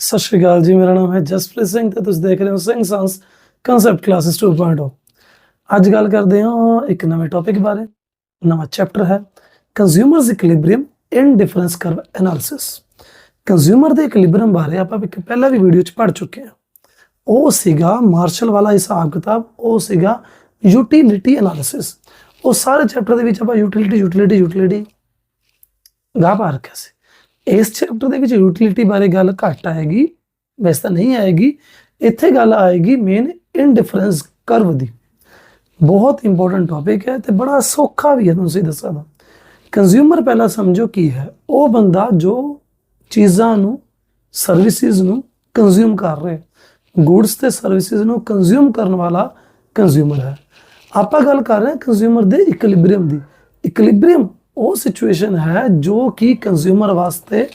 ਸਤਿ ਸ਼੍ਰੀ ਅਕਾਲ ਜੀ, ਮੇਰਾ ਨਾਮ ਹੈ ਜਸਪ੍ਰੀਤ ਸਿੰਘ ਤੇ ਤੁਸੀਂ ਦੇਖ ਰਹੇ ਹੋ ਸਿੰਘ ਸਾਂਸ ਕਨਸੈਪਟ ਕਲਾਸਿਸ 2.0 ਅੱਜ ਗੱਲ ਕਰਦੇ ਹਾਂ ਇੱਕ ਨਵੇਂ ਟੌਪਿਕ ਬਾਰੇ। ਨਵਾਂ ਚੈਪਟਰ ਹੈ consumers equilibrium in difference curve analysis consumer ਦੇ ਇਕੁਇਲਿਬ੍ਰੀਅਮ ਬਾਰੇ ਆਪਾਂ ਇੱਕ ਪਹਿਲਾਂ ਵੀ ਵੀਡੀਓ 'ਚ ਪੜ੍ਹ ਚੁੱਕੇ ਹਾਂ। ਉਹ ਸੀਗਾ ਮਾਰਸ਼ਲ ਵਾਲਾ ਹਿਸਾਬ ਕਿਤਾਬ, ਉਹ ਸੀਗਾ ਯੂਟਿਲਿਟੀ ਐਨਾਲਿਸਿਸ ਉਹ ਸਾਰੇ ਚੈਪਟਰ ਦੇ ਵਿੱਚ ਆਪਾਂ ਯੂਟਿਲਿਟੀ ਯੂਟਿਲਿਟੀ ਯੂਟਿਲਿਟੀ ਗਾ ਪਾ ਰੱਖਿਆ ਸੀ। ਇਸ ਚੈਪਟਰ ਦੇ ਵਿੱਚ ਯੂਟਿਲਿਟੀ ਬਾਰੇ ਗੱਲ ਘੱਟ ਆਏਗੀ, ਵੈਸੇ ਤਾਂ ਨਹੀਂ ਆਏਗੀ। ਇੱਥੇ ਗੱਲ ਆਏਗੀ ਮੇਨ ਇਨਡਿਫਰੈਂਸ ਕਰਵ ਦੀ। ਬਹੁਤ ਇੰਪੋਰਟੈਂਟ ਟੌਪਿਕ ਹੈ ਤੇ ਬੜਾ ਸੌਖਾ ਵੀ ਹੈ ਤੁਸੀਂ ਦੱਸਾਂ ਦਾ ਕੰਜ਼ਿਊਮਰ ਪਹਿਲਾਂ ਸਮਝੋ ਕੀ ਹੈ। ਉਹ ਬੰਦਾ ਜੋ ਚੀਜ਼ਾਂ ਨੂੰ ਸਰਵਿਸਿਜ਼ ਨੂੰ ਕੰਜ਼ਿਊਮ ਕਰ ਰਿਹਾ ਗੁੱਡਸ ਤੇ ਸਰਵਿਸਿਜ਼ ਨੂੰ ਕੰਜ਼ਿਊਮ ਕਰਨ ਵਾਲਾ ਕੰਜ਼ਿਊਮਰ ਹੈ। ਆਪਾਂ ਗੱਲ ਕਰ ਰਹੇ ਹਾਂ ਕੰਜ਼ਿਊਮਰ ਦੇ ਇਕੁਇਲਿਬ੍ਰੀਅਮ ਦੀ। ਇਕੁਇਲਿਬ੍ਰੀਅਮ ਉਹ ਸਿਚੁਏਸ਼ਨ ਹੈ ਜੋ ਕਿ ਕੰਜ਼ਿਊਮਰ ਵਾਸਤੇ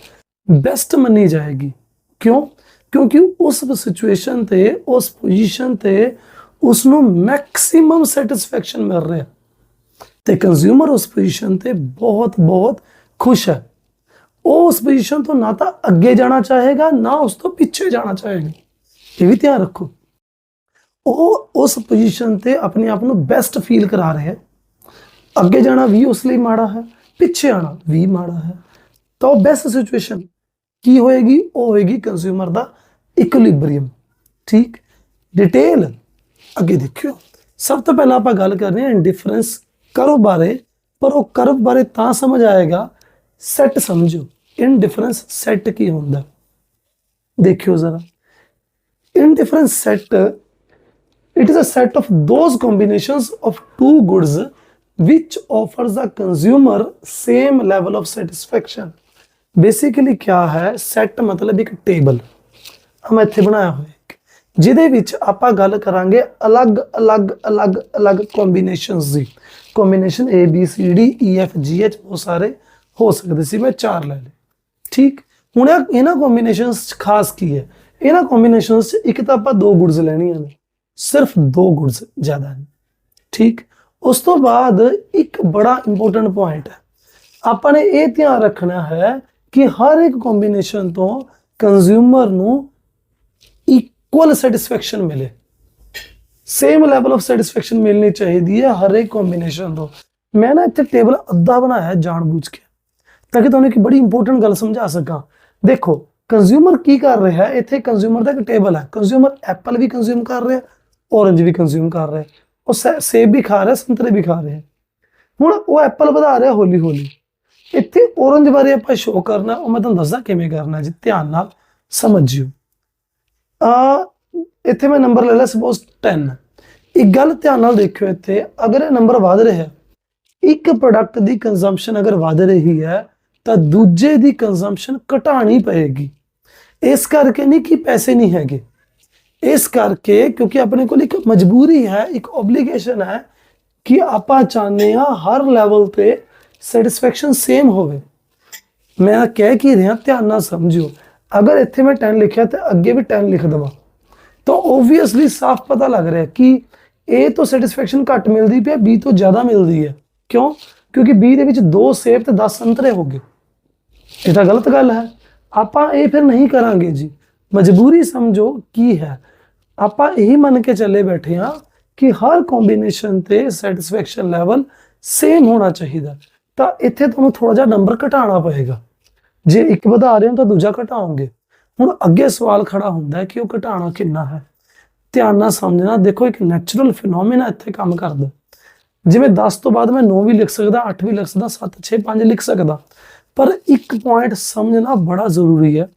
ਬੈਸਟ ਮੰਨੀ ਜਾਏਗੀ। ਕਿਉਂ? ਕਿਉਂਕਿ ਉਸ ਸਿਚੁਏਸ਼ਨ ਤੇ, ਉਸ ਪੋਜੀਸ਼ਨ ਤੇ ਉਸ ਨੂੰ ਮੈਕਸਿਮਮ ਸੈਟੀਸਫੈਕਸ਼ਨ ਮਿਲ ਰਿਹਾ। ਤੇ ਕੰਜ਼ਿਊਮਰ ਉਸ ਪੋਜੀਸ਼ਨ ਤੇ ਬਹੁਤ ਬਹੁਤ ਖੁਸ਼ ਹੈ। ਉਹ ਉਸ ਪੋਜੀਸ਼ਨ ਤੋਂ ਨਾ ਤਾਂ ਅੱਗੇ ਜਾਣਾ ਚਾਹੇਗਾ, ਨਾ ਉਸ ਤੋਂ ਪਿੱਛੇ ਜਾਣਾ ਚਾਹੇਗਾ। ਇਹ ਵੀ ਧਿਆਨ ਰੱਖੋ। ਉਹ ਉਸ ਪੋਜੀਸ਼ਨ ਤੇ ਆਪਣੇ ਆਪ ਨੂੰ ਬੈਸਟ ਫੀਲ ਕਰਾ ਰਿਹਾ ਹੈ। ਅੱਗੇ ਜਾਣਾ ਵੀ ਉਸ ਲਈ ਮਾੜਾ ਹੈ। ਪਿੱਛੇ ਆਣਾ ਵੀ ਮਾੜਾ ਹੈ। ਤਾਂ ਉਹ ਬੈਸਟ ਸਿਚੁਏਸ਼ਨ ਕੀ ਹੋਏਗੀ? ਉਹ ਹੋਏਗੀ ਕੰਜ਼ਿਊਮਰ ਦਾ ਇਕੁਇਲਿਬ੍ਰੀਅਮ ਠੀਕ? ਡਿਟੇਲ ਅੱਗੇ ਦੇਖਿਓ। ਸਭ ਤੋਂ ਪਹਿਲਾਂ ਆਪਾਂ ਗੱਲ ਕਰ ਰਹੇ ਹਾਂ ਡਿਫਰੈਂਸ ਕਰਵ ਬਾਰੇ, ਪਰ ਉਹ ਕਰਵ ਬਾਰੇ ਤਾਂ ਸਮਝ ਆਏਗਾ ਸੈੱਟ ਸਮਝੋ। ਇੰਡੀਫਰੈਂਸ ਸੈੱਟ ਕੀ ਹੁੰਦਾ? ਦੇਖਿਓ ਜ਼ਰਾ। Indifference set it is a set of those combinations of two goods which offers the consumer same level of satisfaction? Basically ਕਿਆ ਹੈ set ਮਤਲਬ ਇੱਕ ਟੇਬਲ ਮੈਂ ਇੱਥੇ ਬਣਾਇਆ ਹੋਇਆ ਜਿਹਦੇ ਵਿੱਚ ਆਪਾਂ ਗੱਲ ਕਰਾਂਗੇ ਅਲੱਗ ਅਲੱਗ ਅਲੱਗ ਅਲੱਗ combinations the combination A, B, C, D E F, G, H ਬਹੁਤ ਸਾਰੇ ਹੋ ਸਕਦੇ ਸੀ ਮੈਂ ਚਾਰ ਲੈ ਲਏ ਠੀਕ ਹੁਣ ਇਹ- ਇਹਨਾਂ ਕੰਬੀਨੇਸ਼ਨਸ ਚ ਖਾਸ ਕੀ ਹੈ ਇਹਨਾਂ ਕੰਬੀਨੇਸ਼ਨਸ ਚ ਇੱਕ ਤਾਂ ਆਪਾਂ ਦੋ ਗੁੱਡਸ ਲੈਣੀਆਂ ਨੇ ਸਿਰਫ ਦੋ ਗੁੱਡਸ ਜ਼ਿਆਦਾ ਨੇ ਠੀਕ ਉਸ ਤੋਂ ਬਾਅਦ ਇੱਕ ਬੜਾ ਇੰਪੋਰਟੈਂਟ ਪੁਆਇੰਟ ਹੈ ਆਪਾਂ ਨੇ ਇਹ ਧਿਆਨ ਰੱਖਣਾ ਹੈ ਕਿ ਹਰ ਇੱਕ ਕੰਬੀਨੇਸ਼ਨ ਤੋਂ ਕੰਜ਼ਿਊਮਰ ਨੂੰ ਇਕੁਅਲ ਸੈਟੀਸਫੈਕਸ਼ਨ ਮਿਲੇ ਸੇਮ ਲੈਵਲ ਆਫ ਸੈਟੀਸਫੈਕਸ਼ਨ ਮਿਲਣੀ ਚਾਹੀਦੀ ਹੈ ਹਰ ਇੱਕ ਕੰਬੀਨੇਸ਼ਨ ਤੋਂ ਮੈਂ ਨਾ ਇੱਥੇ ਟੇਬਲ ਅੱਧਾ ਬਣਾਇਆ ਹੈ ਜਾਣਬੁੱਝ ਕੇ ਤਾਂ ਕਿ ਤੁਹਾਨੂੰ ਇੱਕ ਬੜੀ ਇੰਪੋਰਟੈਂਟ ਗੱਲ ਸਮਝਾ ਸਕਾਂ ਦੇਖੋ ਕੰਜ਼ਿਊਮਰ ਕੀ ਕਰ ਰਿਹਾ ਹੈ ਇੱਥੇ ਕੰਜ਼ਿਊਮਰ ਦਾ ਇੱਕ ਟੇਬਲ ਹੈ ਕੰਜ਼ਿਊਮਰ ਐਪਲ ਵੀ ਕੰਜ਼ਿਊਮ ਕਰ ਰਿਹਾ ਔਰੰਜ ਵੀ ਕੰਜ਼ਿਊਮ ਕਰ ਰਿਹਾ ਉਹ ਸੈ- ਸੇਬ ਵੀ ਖਾ ਰਿਹਾ, ਸੰਤਰੇ ਵੀ ਖਾ ਰਿਹਾ। ਹੁਣ ਉਹ ਐਪਲ ਵਧਾ ਰਿਹਾ ਹੌਲੀ ਹੌਲੀ ਇੱਥੇ ਔਰੰਜ ਬਾਰੇ ਆਪਾਂ ਸ਼ੋਅ ਕਰਨਾ, ਉਹ ਮੈਂ ਤੁਹਾਨੂੰ ਦੱਸਦਾ ਕਿਵੇਂ ਕਰਨਾ ਜੀ, ਧਿਆਨ ਨਾਲ ਸਮਝਿਓ। ਆ ਇੱਥੇ ਮੈਂ ਨੰਬਰ ਲੈ ਲਿਆ ਸਪੋਜ਼ 10 ਇੱਕ ਗੱਲ ਧਿਆਨ ਨਾਲ ਦੇਖਿਓ ਇੱਥੇ, ਅਗਰ ਇਹ ਨੰਬਰ ਵਧ ਰਿਹਾ ਇੱਕ ਪ੍ਰੋਡਕਟ ਦੀ ਕੰਜ਼ੰਪਸ਼ਨ ਅਗਰ ਵਧ ਰਹੀ ਹੈ, ਤਾਂ ਦੂਜੇ ਦੀ ਕੰਜ਼ੰਪਸ਼ਨ ਘਟਾਣੀ ਪਏਗੀ। ਇਸ ਕਰਕੇ ਨਹੀਂ ਕਿ ਪੈਸੇ ਨਹੀਂ ਹੈਗੇ। ਇਸ ਕਰਕੇ ਕਿਉਂਕਿ ਆਪਣੇ ਕੋਲ ਇੱਕ ਮਜਬੂਰੀ ਹੈ, ਇੱਕ ਓਬਲੀਗੇਸ਼ਨ ਹੈ ਕਿ ਆਪਾਂ ਚਾਹੁੰਦੇ ਹਾਂ ਹਰ ਲੈਵਲ ਤੇ ਸੈਟੀਸਫੈਕਸ਼ਨ ਸੇਮ ਹੋਵੇ। ਮੈਂ ਕਹਿ ਕੀ ਰਿਹਾ, ਧਿਆਨ ਨਾਲ ਸਮਝਿਓ। ਅਗਰ ਇੱਥੇ ਮੈਂ 10 ਲਿਖਿਆ ਤੇ ਅੱਗੇ ਵੀ 10 ਲਿਖ ਦਵਾਂ, ਤਾਂ ਓਬਵੀਅਸਲੀ ਸਾਫ਼ ਪਤਾ ਲੱਗ ਰਿਹਾ ਕਿ A ਤੋਂ ਸੈਟੀਸਫੈਕਸ਼ਨ ਘੱਟ ਮਿਲਦੀ ਪਈ ਹੈ, B ਤੋਂ ਜ਼ਿਆਦਾ ਮਿਲਦੀ ਹੈ। ਕਿਉਂ? ਕਿਉਂਕਿ B ਦੇ ਵਿੱਚ 2 ਸੇਬ ਤੇ 10 ਸੰਤਰੇ ਹੋ ਗਏ। ਇਹ ਤਾਂ ਗਲਤ ਗੱਲ ਹੈ। ਆਪਾਂ ਇਹ ਫਿਰ ਨਹੀਂ ਕਰਾਂਗੇ ਜੀ। ਮਜਬੂਰੀ ਸਮਝੋ ਕੀ ਹੈ। ਆਪਾਂ ਇਹੀ ਮੰਨ ਕੇ ਚੱਲੇ ਬੈਠੇ ਹਾਂ ਕਿ ਹਰ ਕੰਬੀਨੇਸ਼ਨ ਤੇ ਸੈਟੀਸਫੈਕਸ਼ਨ ਲੈਵਲ ਸੇਮ ਹੋਣਾ ਚਾਹੀਦਾ। ਤਾਂ ਇੱਥੇ ਤੁਹਾਨੂੰ ਥੋੜਾ ਜਿਹਾ ਨੰਬਰ ਘਟਾਉਣਾ ਪਏਗਾ। ਜੇ ਇੱਕ ਵਧਾ ਰਹੇ ਹੋ ਤਾਂ ਦੂਜਾ ਘਟਾਓਗੇ। ਹੁਣ ਅੱਗੇ ਸਵਾਲ ਖੜਾ ਹੁੰਦਾ ਹੈ ਕਿ ਉਹ ਘਟਾਉਣਾ ਕਿੰਨਾ ਹੈ। ਧਿਆਨ ਨਾਲ ਸਮਝਣਾ, ਦੇਖੋ ਇੱਕ ਨੈਚੁਰਲ ਫਿਨੋਮੀਨਾ ਇੱਥੇ ਕੰਮ ਕਰਦਾ। ਜਿਵੇਂ 10 ਤੋਂ ਬਾਅਦ ਮੈਂ 9 ਵੀ ਲਿਖ ਸਕਦਾ 8 ਵੀ ਲਿਖ ਸਕਦਾ 7 6 5 ਲਿਖ ਸਕਦਾ। ਪਰ ਇੱਕ ਪੁਆਇੰਟ ਸਮਝਣਾ ਬੜਾ ਜ਼ਰੂਰੀ ਹੈ।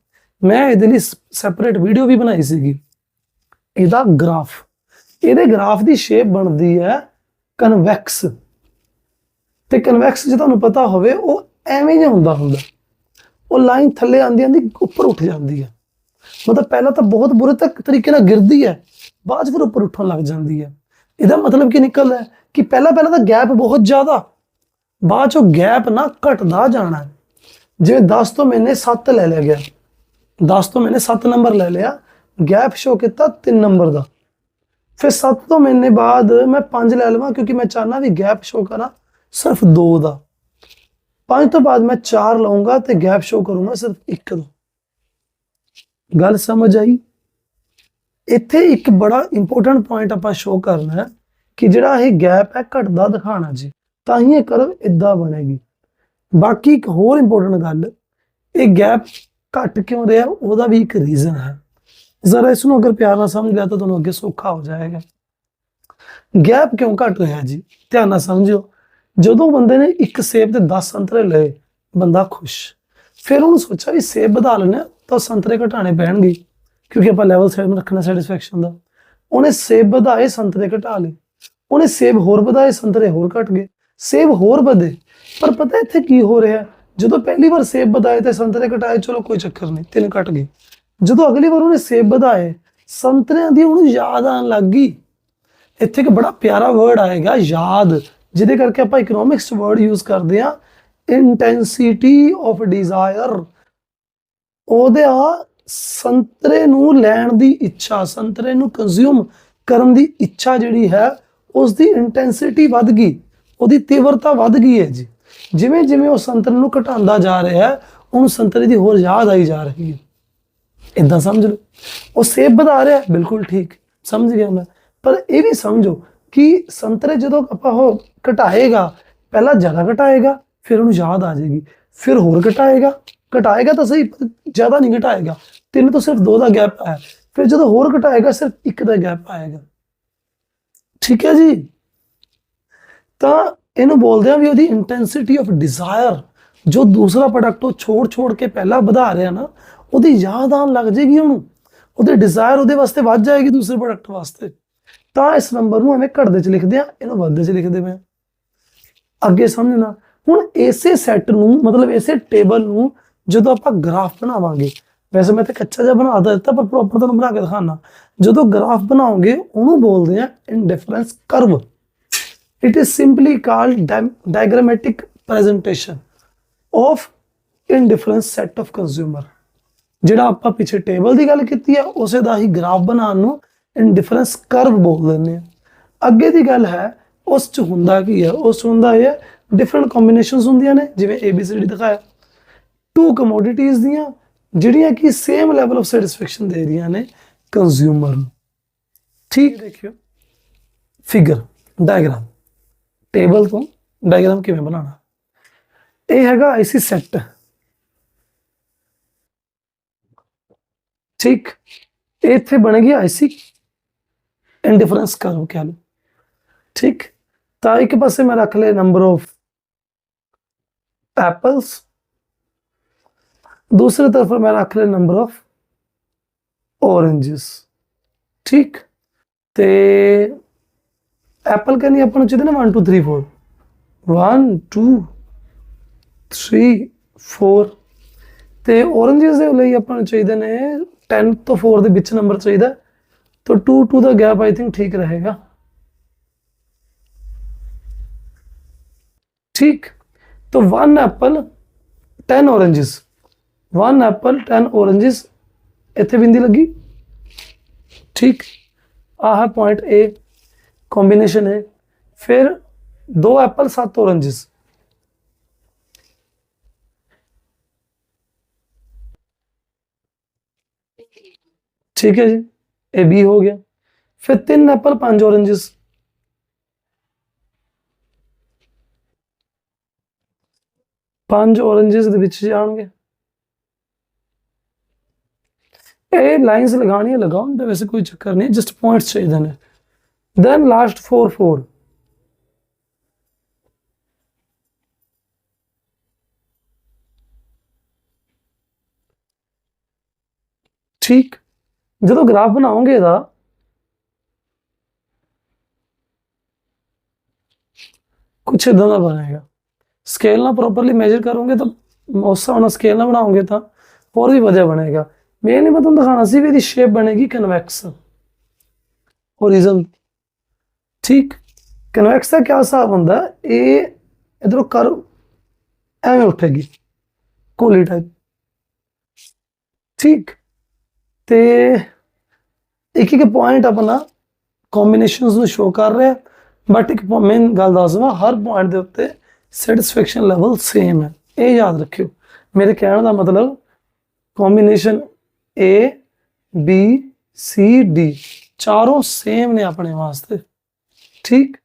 ਮੈਂ ਇਹਦੇ ਲਈ ਸੈਪਰੇਟ ਵੀਡੀਓ ਵੀ ਬਣਾਈ ਸੀਗੀ। ਇਹਦਾ ਗ੍ਰਾਫ, ਇਹਦੇ ਗ੍ਰਾਫ ਦੀ ਸ਼ੇਪ ਬਣਦੀ ਹੈ ਕਨਵੈਕਸ ਤੇ ਕਨਵੈਕਸ ਜੇ ਤੁਹਾਨੂੰ ਪਤਾ ਹੋਵੇ, ਉਹ ਐਵੇਂ ਜਿਹਾ ਹੁੰਦਾ ਹੁੰਦਾ। ਉਹ ਲਾਈਨ ਥੱਲੇ ਆਂਦੀ ਆਂਦੀ ਉੱਪਰ ਉੱਠ ਜਾਂਦੀ ਹੈ। ਮਤਲਬ ਪਹਿਲਾਂ ਤਾਂ ਬਹੁਤ ਬੁਰੇ ਤੱਕ ਤਰੀਕੇ ਨਾਲ ਗਿਰਦੀ ਹੈ, ਬਾਅਦ 'ਚ ਫਿਰ ਉੱਪਰ ਉੱਠਣ ਲੱਗ ਜਾਂਦੀ ਹੈ। ਇਹਦਾ ਮਤਲਬ ਕੀ ਨਿਕਲਦਾ ਹੈ ਕਿ ਪਹਿਲਾਂ ਪਹਿਲਾਂ ਤਾਂ ਗੈਪ ਬਹੁਤ ਜ਼ਿਆਦਾ, ਬਾਅਦ 'ਚੋਂ ਗੈਪ ਨਾ ਘਟਦਾ ਜਾਣਾ। ਜਿਵੇਂ 10 ਤੋਂ ਮੈਨੇ 7 ਲੈ ਲਿਆ ਗਿਆ 10 ਤੋਂ ਮੈਨੇ 7 ਨੰਬਰ ਲੈ ਲਿਆ ਗੈਪ ਸ਼ੋ ਕੀਤਾ 3 ਨੰਬਰ ਦਾ। ਫਿਰ 7 ਤੋਂ ਮਹੀਨੇ ਬਾਅਦ ਮੈਂ 5 ਲੈ ਲਵਾਂ ਕਿਉਂਕਿ ਮੈਂ ਚਾਹਨਾ ਵੀ ਗੈਪ ਸ਼ੋ ਕਰਾਂ ਸਿਰਫ 2 ਦਾ। 5 ਤੋਂ ਬਾਅਦ ਮੈਂ 4 ਲਵਾਂਗਾ ਤੇ ਗੈਪ ਸ਼ੋ ਕਰੂੰਗਾ ਸਿਰਫ 1 ਦਾ ਗੱਲ ਸਮਝ ਆਈ? ਇੱਥੇ ਇੱਕ ਬੜਾ ਇੰਪੋਰਟੈਂਟ ਪੁਆਇੰਟ ਆਪਾਂ ਸ਼ੋ ਕਰਨਾ ਹੈ ਕਿ ਜਿਹੜਾ ਇਹ ਗੈਪ ਹੈ ਘਟਦਾ ਦਿਖਾਣਾ ਜੀ, ਤਾਂ ਹੀ ਇਹ ਕਰਵ ਇਦਾਂ ਬਣੇਗੀ। ਬਾਕੀ ਇੱਕ ਹੋਰ ਇੰਪੋਰਟੈਂਟ ਗੱਲ, ਇਹ ਗੈਪ ਘਟ ਕਿਉਂ ਰਿਹਾ? ਉਹਦਾ ਵੀ ਇੱਕ ਰੀਜ਼ਨ ਹੈ। ਜ਼ਰਾ ਇਸ ਨੂੰ ਅਗਰ ਪਿਆਰ ਨਾਲ ਸਮਝ ਲਿਆ ਤਾਂ ਤੁਹਾਨੂੰ ਅੱਗੇ ਸੌਖਾ ਹੋ ਜਾਏਗਾ। ਗੈਪ ਕਿਉਂ ਘਟ ਰਿਹਾ ਜੀ? ਧਿਆਨ ਨਾਲ ਸਮਝਿਓ। ਜਦੋਂ ਬੰਦੇ ਨੇ ਇੱਕ ਸੇਬ ਤੇ 10 ਸੰਤਰੇ ਲਏ, ਬੰਦਾ ਖੁਸ਼। ਫਿਰ ਉਹਨੂੰ ਸੋਚਿਆ ਵੀ ਸੇਬ ਵਧਾ ਲੈਣੇ ਤਾਂ ਸੰਤਰੇ ਘਟਾਣੇ ਪੈਣਗੇ, ਕਿਉਂਕਿ ਆਪਾਂ ਲੈਵਲ 7 ਰੱਖਣਾ ਸੈਟੀਸਫੈਕਸ਼ਨ ਦਾ। ਉਹਨੇ ਸੇਬ ਵਧਾਏ, ਸੰਤਰੇ ਘਟਾ ਲਏ। ਉਹਨੇ ਸੇਬ ਹੋਰ ਵਧਾਏ, ਸੰਤਰੇ ਹੋਰ ਘਟ ਗਏ। ਸੇਬ ਹੋਰ ਵਧੇ। ਪਰ ਪਤਾ ਇੱਥੇ ਕੀ ਹੋ ਰਿਹਾ? ਜਦੋਂ ਪਹਿਲੀ ਵਾਰ ਸੇਬ ਵਧਾਏ ਤੇ ਸੰਤਰੇ ਘਟਾਏ, ਚਲੋ ਕੋਈ ਚੱਕਰ ਨਹੀਂ, ਤਿੰਨ ਘਟ ਗਏ। ਜਦੋਂ ਅਗਲੀ ਵਾਰ ਉਹਨੇ ਸੇਬ ਵਧਾਏ, ਸੰਤਰਿਆਂ ਦੀ ਉਹਨੂੰ ਯਾਦ ਆਉਣ ਲੱਗ ਗਈ। ਇੱਥੇ ਇੱਕ ਬੜਾ ਪਿਆਰਾ ਵਰਡ ਆਏਗਾ, ਯਾਦ, ਜਿਹਦੇ ਕਰਕੇ ਆਪਾਂ ਇਕਨੋਮਿਕਸ ਵਰਡ ਯੂਜ਼ ਕਰਦੇ ਆ ਇੰਟੈਂਸਿਟੀ ਆਫ ਡਿਜ਼ਾਇਰ ਉਹਦੇ ਆ ਸੰਤਰੇ ਨੂੰ ਲੈਣ ਦੀ ਇੱਛਾ, ਸੰਤਰੇ ਨੂੰ ਕੰਜ਼ਿਊਮ ਕਰਨ ਦੀ ਇੱਛਾ ਜਿਹੜੀ ਹੈ ਉਸ ਦੀ ਇੰਟੈਂਸਿਟੀ ਵੱਧ ਗਈ, ਉਹਦੀ ਤੀਵਰਤਾ ਵੱਧ ਗਈ ਹੈ ਜੀ। ਜਿਵੇਂ ਜਿਵੇਂ ਉਹ ਸੰਤਰੇ ਨੂੰ ਘਟਾਉਂਦਾ ਜਾ ਰਿਹਾ ਹੈ, ਉਹਨੂੰ ਸੰਤਰੇ ਦੀ ਹੋਰ ਯਾਦ ਆਈ ਜਾ ਰਹੀ ਹੈ। ਇਦਾਂ ਸਮਝ ਲਓ। ਉਹ ਸੇਬ ਵਧਾ ਰਿਹਾ, ਬਿਲਕੁਲ ਠੀਕ, ਸਮਝ ਗਿਆ ਮੈਂ। ਪਰ ਇਹ ਵੀ ਸਮਝੋ ਕਿ ਸੰਤਰੇ ਜਦੋਂ ਆਪਾਂ ਉਹ ਘਟਾਏਗਾ, ਪਹਿਲਾਂ ਜ਼ਿਆਦਾ ਘਟਾਏਗਾ, ਫਿਰ ਉਹਨੂੰ ਯਾਦ ਆ ਜਾਏਗੀ, ਫਿਰ ਹੋਰ ਘਟਾਏਗਾ। ਘਟਾਏਗਾ ਤਾਂ ਸਹੀ ਜ਼ਿਆਦਾ ਨਹੀਂ ਘਟਾਏਗਾ। ਤਿੰਨ ਤੋਂ ਸਿਰਫ ਦੋ ਦਾ ਗੈਪ ਆਇਆ ਫਿਰ ਜਦੋਂ ਹੋਰ ਘਟਾਏਗਾ, ਸਿਰਫ ਇੱਕ ਦਾ ਗੈਪ ਆਏਗਾ। ਠੀਕ ਹੈ ਜੀ? ਤਾਂ ਇਹਨੂੰ ਬੋਲਦੇ ਆ ਵੀ ਉਹਦੀ ਇੰਟੈਂਸਿਟੀ ਆਫ ਡਿਜ਼ਾਇਰ ਜੋ ਦੂਸਰਾ ਪ੍ਰੋਡਕਟ ਉਹ ਛੋੜ ਛੋੜ ਕੇ ਪਹਿਲਾਂ ਵਧਾ ਰਿਹਾ ਨਾ ਉਹਦੀ ਯਾਦ ਆਉਣ ਲੱਗ ਜੇਗੀ ਉਹਨੂੰ। ਉਹਦੇ ਡਿਜ਼ਾਇਰ ਉਹਦੇ ਵਾਸਤੇ ਵੱਧ ਜਾਏਗੀ ਦੂਸਰੇ ਪ੍ਰੋਡਕਟ ਵਾਸਤੇ। ਤਾਂ ਇਸ ਨੰਬਰ ਨੂੰ ਐਵੇਂ ਘਟਦੇ ਚ ਲਿਖਦੇ ਆ, ਇਹਨੂੰ ਵੱਧਦੇ ਚ ਲਿਖਦੇ ਪਏ ਅੱਗੇ ਸਮਝਣਾ, ਹੁਣ ਇਸੇ ਸੈੱਟ ਨੂੰ, ਮਤਲਬ ਇਸੇ ਟੇਬਲ ਨੂੰ ਜਦੋਂ ਆਪਾਂ ਗ੍ਰਾਫ ਬਣਾਵਾਂਗੇ, ਵੈਸੇ ਮੈਂ ਤਾਂ ਕੱਚਾ ਜਿਹਾ ਬਣਾ ਤਾਂ ਦਿੱਤਾ, ਪਰ ਪ੍ਰੋਪਰ ਤੁਹਾਨੂੰ ਬਣਾ ਕੇ ਦਿਖਾਣਾ ਜਦੋਂ ਗ੍ਰਾਫ ਬਣਾਓਗੇ, ਉਹਨੂੰ ਬੋਲਦੇ ਆ indifference curve it is simply called di- diagrammatic presentation of indifference set of ਜਿਹੜਾ ਆਪਾਂ ਪਿੱਛੇ ਟੇਬਲ ਦੀ ਗੱਲ ਕੀਤੀ ਹੈ ਉਸੇ ਦਾ ਹੀ ਗ੍ਰਾਫ ਬਣਾਉਣ ਨੂੰ ਇੰਡਿਫਰੈਂਸ ਕਰਵ ਬੋਲ ਦਿੰਦੇ ਆ। ਅੱਗੇ ਦੀ ਗੱਲ ਹੈ ਉਸ ਚ ਹੁੰਦਾ ਕੀ ਹੈ ਉਸ ਹੁੰਦਾ ਇਹ ਹੈ ਡਿਫਰੈਂਟ ਕੰਬੀਨੇਸ਼ਨਸ ਹੁੰਦੀਆਂ ਨੇ ਜਿਵੇਂ ABCD ਦਿਖਾਇਆ। ਟੂ ਕਮੋਡਿਟੀਜ਼ ਦੀਆਂ ਜਿਹੜੀਆਂ ਕਿ ਸੇਮ ਲੈਵਲ ਆਫ ਸੈਟੀਸਫੈਕਸ਼ਨ ਦੇ ਰਹੀਆਂ ਨੇ ਕੰਜ਼ਿਊਮਰ ਨੂੰ। ਠੀਕ? ਦੇਖਿਓ। ਫਿਗਰ ਡਾਇਗਰਾਮ ਟੇਬਲ ਤੋਂ ਡਾਇਗਰਾਮ ਕਿਵੇਂ ਬਣਾਉਣਾ? ਇਹ ਹੈਗਾ ਆਈਸੀ ਸੈੱਟ ਠੀਕ। ਇੱਥੇ ਬਣ ਗਿਆ ਆਈਸੀ ਇੰਡੀਫਰੈਂਸ ਕਰਵ ਕਹ ਲਓ। ਠੀਕ। ਤਾਂ ਇੱਕ ਪਾਸੇ ਮੈਂ ਰੱਖ ਲਿਆ ਨੰਬਰ ਆਫ ਐਪਲਸ ਦੂਸਰੇ ਤਰਫ ਮੈਂ ਰੱਖ ਲਿਆ ਨੰਬਰ ਆਫ ਔਰੰਜਸ ਠੀਕ। ਤੇ ਐਪਲ ਕਹਿੰਦੀ ਆਪਾਂ ਨੂੰ ਚਾਹੀਦਾ ਨਾ 1 2 3 4 1 2 3 4 ਤੇ ਔਰੰਜਸ ਦੇ ਲਈ ਆਪਾਂ ਨੂੰ ਚਾਹੀਦੇ ਨੇ 10 ਤੋਂ 4 ਦੇ ਵਿੱਚ ਨੰਬਰ ਚਾਹੀਦਾ ਤਾਂ 2 2 ਦਾ ਗੈਪ ਆਈ ਥਿੰਕ ਠੀਕ ਰਹੇਗਾ ਠੀਕ तो one apple ten oranges one apple ten oranges ਇੱਥੇ ਬਿੰਦੀ ਲੱਗੀ ਠੀਕ ਆਹ ਹੈ ਪੁਆਇੰਟ A ਕੰਬੀਨੇਸ਼ਨ ਹੈ ਫਿਰ ਦੋ ਐਪਲ ਸੱਤ oranges ਠੀਕ ਹੈ ਜੀ ਇਹ B ਹੋ ਗਿਆ ਫਿਰ ਤਿੰਨ ਐਪਲ ਪੰਜ oranges ਪੰਜ oranges ਦੇ ਵਿੱਚ ਜਾਣਗੇ ਇਹ ਲਾਈਨਸ ਲਗਾਉਣੀਆਂ ਲਗਾਉਣ ਦਾ ਵੈਸੇ ਕੋਈ ਚੱਕਰ ਨਹੀਂ ਜਸਟ ਪੁਆਇੰਟਸ ਚਾਹੀਦੇ ਨੇ ਦੈਨ ਲਾਸਟ 4 4 ਠੀਕ ਜਦੋਂ ਗ੍ਰਾਫ ਬਣਾਓਗੇ ਇਹਦਾ, ਕੁਛ ਇਦਾਂ ਦਾ ਬਣੇਗਾ। ਸਕੇਲ ਨਾਲ ਪ੍ਰੋਪਰਲੀ ਮੈਜ਼ਰ ਕਰੋਗੇ ਤਾਂ ਉਸ ਹਿਸਾਬ ਨਾਲ ਸਕੇਲ ਨਾਲ ਬਣਾਓਗੇ ਤਾਂ ਹੋਰ ਵੀ ਵਧੀਆ ਬਣੇਗਾ। ਮੈਂ ਨਹੀਂ ਮੈਂ ਤੁਹਾਨੂੰ ਦਿਖਾਣਾ ਸੀ ਵੀ ਇਹਦੀ ਸ਼ੇਪ ਬਣੇਗੀ ਕਨਵੈਕਸ ਹੋਰੀਜ਼ਨ ਠੀਕ। ਕਨਵੈਕਸ ਦਾ ਕੀ ਹਿਸਾਬ ਹੁੰਦਾ? ਇਹ ਇਧਰੋਂ ਕਰ ਐਵੇਂ ਉੱਠੇਗੀ। ਕੋਲੀ ਟਾਈਪ ਠੀਕ। ਤੇ ਇੱਕ ਇੱਕ ਪੁਆਇੰਟ ਆਪਣਾ ਕੰਬੀਨੇਸ਼ਨਸ ਨੂੰ ਸ਼ੋ ਕਰ ਰਿਹਾ ਬਟ ਇੱਕ ਮੇਨ ਗੱਲ ਦੱਸ ਦੱਸਵਾ ਹਰ ਪੁਆਇੰਟ ਦੇ ਉੱਤੇ ਸੈਟੀਸਫੈਕਸ਼ਨ ਲੈਵਲ ਸੇਮ ਹੈ। ਇਹ ਯਾਦ ਰੱਖਿਓ। ਮੇਰੇ ਕਹਿਣ ਦਾ ਮਤਲਬ combination A B C D ਚਾਰੋਂ ਸੇਮ ਨੇ ਆਪਣੇ ਵਾਸਤੇ। ਠੀਕ?